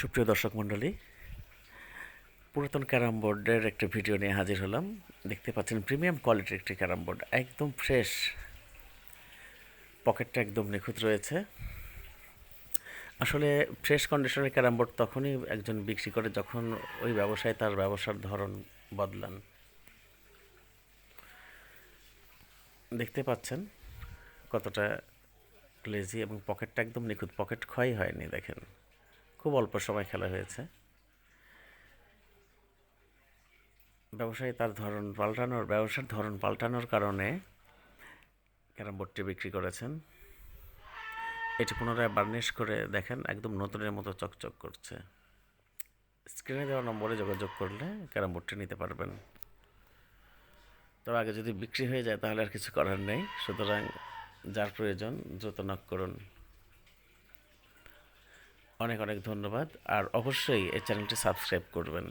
সুপ্রিয় দর্শক মণ্ডলী, পুরাতন ক্যারাম বোর্ডের একটা ভিডিও নিয়ে হাজির হলাম। দেখতে পাচ্ছেন, প্রিমিয়াম কোয়ালিটির একটি ক্যারাম বোর্ড, একদম ফ্রেশ। পকেটটা একদম নিখুঁত রয়েছে। আসলে ফ্রেশ কন্ডিশনের ক্যারাম বোর্ড তখনই একজন বিক্রি করে যখন ওই ব্যবসায় তার ব্যবসার ধরন বদলান। দেখতে পাচ্ছেন কতটা লেজি এবং পকেটটা একদম নিখুঁত, পকেট ক্ষয় হয়নি, দেখেন। খুব অল্প সময় খেলা হয়েছে। ব্যবসায়ী তার ধরন পাল্টানোর, ব্যবসার ধরন পাল্টানোর কারণে ক্যারাম বোর্ডটি বিক্রি করেছেন। এটি পুনরায় বার্নিশ করে দেখেন, একদম নতুনের মতো চকচক করছে। স্ক্রিনে দেওয়া নম্বরে যোগাযোগ করলে ক্যারাম বোর্ডটি নিতে পারবেন। তবে আগে যদি বিক্রি হয়ে যায়, তাহলে আর কিছু করার নেই। সুতরাং যার প্রয়োজন, দ্রুত নক করুন। অনেক অনেক ধন্যবাদ। আর অবশ্যই এই চ্যানেলটি সাবস্ক্রাইব করবেন।